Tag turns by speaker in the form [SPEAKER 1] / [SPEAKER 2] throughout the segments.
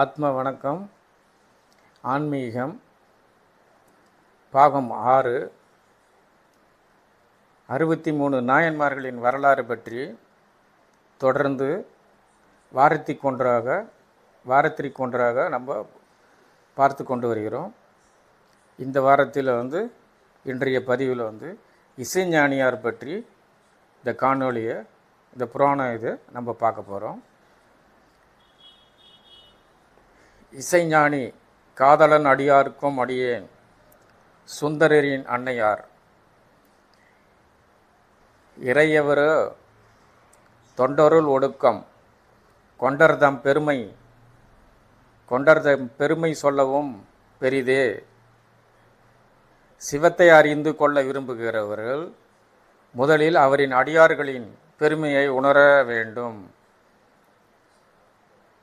[SPEAKER 1] ஆத்ம வணக்கம். ஆன்மீகம் பாகம் ஆறு. அறுபத்தி மூணு நாயன்மார்களின் வரலாறு பற்றி தொடர்ந்து வாரத்திற்கு ஒன்றாக வாரத்திற்கு ஒன்றாக நம்ம பார்த்து கொண்டு வருகிறோம். இந்த வாரத்தில் வந்து இன்றைய பதிவில் வந்து இசைஞானியார் பற்றி இந்த காணொளியை இந்த புராண இது நம்ம பார்க்க போகிறோம் இசைஞானி காதலன் அடியாருக்கும் அடியேன் சுந்தரரின் அன்னையார். இறையவரோ தொண்டருள் ஒடுக்கம் கொண்டர்தம் பெருமை கொண்டர்தம் பெருமை சொல்லவும் பெரிதே. சிவத்தை அறிந்து கொள்ள விரும்புகிறவர்கள் முதலில் அவரின் அடியார்களின் பெருமையை உணர வேண்டும்.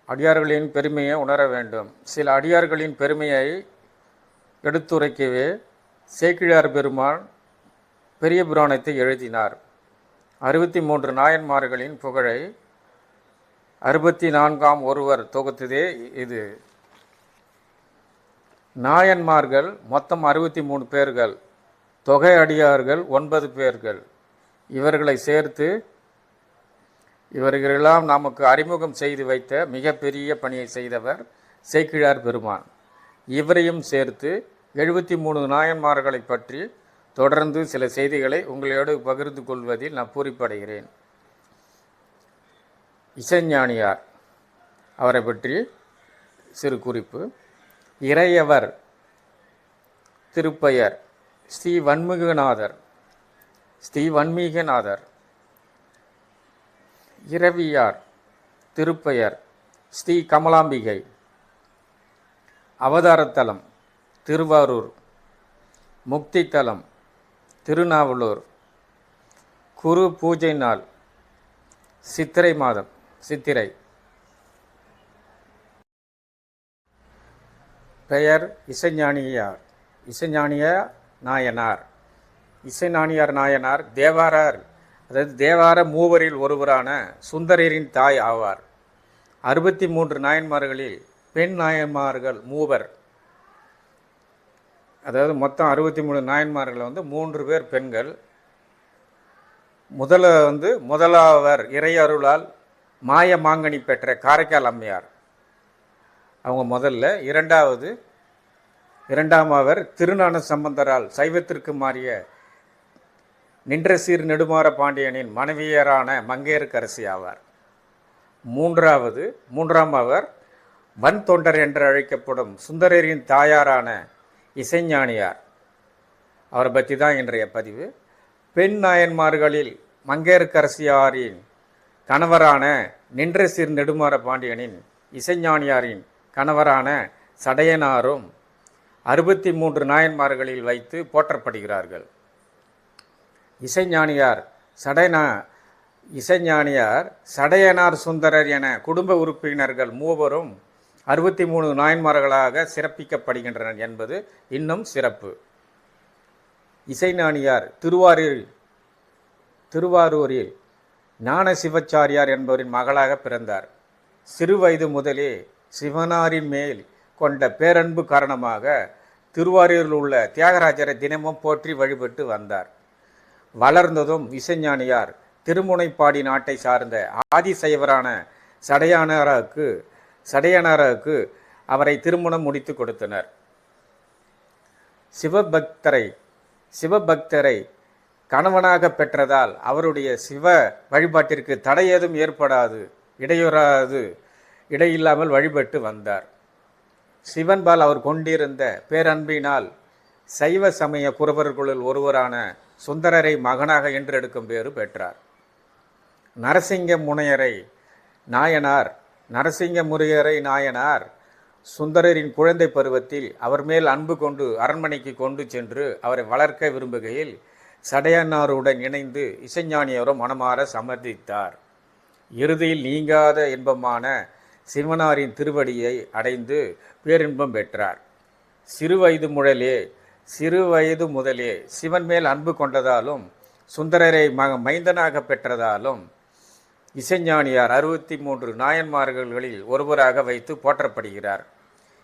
[SPEAKER 1] அடியார்களின் பெருமையை உணர வேண்டும். சில அடியார்களின் பெருமையை எடுத்துரைக்கவே சேக்கிழார் பெருமான் பெரிய புராணத்தை எழுதினார். அறுபத்தி மூன்று நாயன்மார்களின் புகழை அறுபத்தி நான்காம் ஒருவர் தொகுத்ததே இது. நாயன்மார்கள் மொத்தம் அறுபத்தி மூணு பேர்கள் தொகை அடியார்கள் ஒன்பது பேர்கள். இவர்களை சேர்த்து இவர்களெல்லாம் நமக்கு அறிமுகம் செய்து வைத்த மிகப்பெரிய பணியை செய்தவர் சேக்கிழார் பெருமான். இவரையும் சேர்த்து எழுபத்தி மூணு நாயன்மார்களை பற்றி தொடர்ந்து சில செய்திகளை உங்களோடு பகிர்ந்து கொள்வதில் நான் பூரிப்படைகிறேன். இசைஞானியார் அவரை பற்றி சிறு குறிப்பு. இறையவர் திருப்பெயர் ஸ்ரீ வன்முகநாதர். ஸ்ரீ வன்மீகநாதர். இரவியார் திருப்பெயர் ஸ்ரீ கமலாம்பிகை. அவதாரத்தலம் திருவாரூர். முக்தித்தலம் திருநாவலூர். குரு பூஜை நாள் சித்திரை மாதம் சித்திரை. பெயர் இசைஞானியார். இசைஞானிய நாயனார். இசைஞானியார் நாயனார் தேவாரார். அதாவது தேவார மூவரில் ஒருவரான சுந்தரரின் தாய் ஆவார். அறுபத்தி மூன்று நாயன்மார்களில் பெண் நாயன்மார்கள் மூவர். அதாவது மொத்தம் அறுபத்தி மூணு நாயன்மார்களை வந்து மூன்று பேர் பெண்கள். முதல வந்து முதலாவர் இறையருளால் மாய மாங்கனி பெற்ற காரைக்கால் அம்மையார். அவங்க முதல்ல. இரண்டாவது இரண்டாம் அவர் திருநான சம்பந்தரால் சைவத்திற்கு மாறிய நின்ற சீர் நெடுமாற பாண்டியனின் மனைவியரான மங்கையருக்கரசி ஆவார். மூன்றாவது மூன்றாம் அவர் வன் தொண்டர் என்று அழைக்கப்படும் சுந்தரரின் தாயாரான இசைஞானியார். அவரை பற்றி தான் இன்றைய பதிவு. பெண் நாயன்மார்களில் மங்கையர்க்கரசியாரின் கணவரான நின்ற சீர் நெடுமாற பாண்டியனின் இசைஞானியாரின் கணவரான சடையனாரும் அறுபத்தி மூன்று நாயன்மார்களில் வைத்து போற்றப்படுகிறார்கள். இசைஞானியார் சடையனா இசைஞானியார் சடையனார் சுந்தரர் என குடும்ப உறுப்பினர்கள் மூவரும் அறுபத்தி மூணு நாயன்மார்களாக சிறப்பிக்கப்படுகின்றனர் என்பது இன்னும் சிறப்பு. இசைஞானியார் திருவாரூரில் திருவாரூரில் ஞான சிவச்சாரியார் என்பவரின் மகளாக பிறந்தார். சிறுவயது முதலே சிவனாரின் மேல் கொண்ட பேரன்பு காரணமாக திருவாரூரில் உள்ள தியாகராஜரை தினமும் போற்றி வழிபட்டு வந்தார். வளர்ந்ததும் இசைஞானியார் திருமுனைப்பாடி நாட்டை சார்ந்த ஆதிசைவரான சடையானாராவுக்கு சடையானாராவுக்கு அவரை திருமணம் முடித்து கொடுத்தனர். சிவபக்தரை சிவபக்தரை கணவனாக பெற்றதால் அவருடைய சிவ வழிபாட்டிற்கு தடை ஏதும் ஏற்படாது இடையூறாது இடையில்லாமல் வழிபட்டு வந்தார். சிவன்பால் அவர் கொண்டிருந்த பேரன்பினால் சைவ சமய குறவர்களுள் ஒருவரான சுந்தரரை மகனாக என்றெடுக்கும் பேறு பெற்றார். நரசிங்க முனையரை நாயனார் நரசிங்க முறையரை நாயனார் சுந்தரரின் குழந்தை பருவத்தில் அவர் மேல் அன்பு கொண்டு அரண்மனைக்கு கொண்டு சென்று அவரை வளர்க்க விரும்புகையில் சடையனாருடன் இணைந்து இசைஞானியரும் மனமாற சமர்ப்பித்தார் இறுதியில் நீங்காத இன்பமான சிவனாரின் திருவடியை அடைந்து பேரின்பம் பெற்றார். சிறுவயது முழலே சிறுவயது முதலே சிவன் மேல் அன்பு கொண்டதாலும் சுந்தரரை ம மைந்தனாக பெற்றதாலும் இசைஞானியார் அறுபத்தி மூன்று நாயன்மார்களில் ஒருவராக வைத்து போற்றப்படுகிறார்.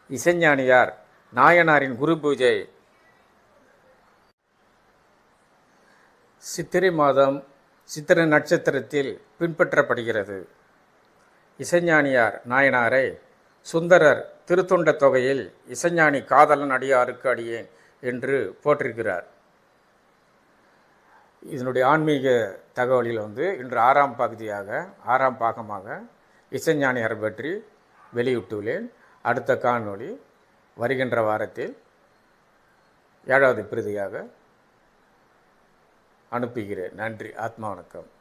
[SPEAKER 1] இசைஞானியார் நாயனாரின் குரு பூஜை சித்திரை மாதம் சித்திரை நட்சத்திரத்தில் பின்பற்றப்படுகிறது. இசைஞானியார் நாயனாரை சுந்தரர் திருத்தொண்ட தொகையில் இசைஞானி காதலன் அடியாருக்கு அடியேன். என்று போற்றிருக்கிறார். இதனுடைய ஆன்மீக தகவலில் வந்து இன்று ஆறாம் பகுதியாக ஆறாம் பாகமாக இசைஞானியார் பற்றி வெளியிட்டுள்ளேன். அடுத்த காணொளி வருகின்ற வாரத்தில் ஏழாவது பிரதியாக அனுப்புகிறேன். நன்றி. ஆத்மா வணக்கம்.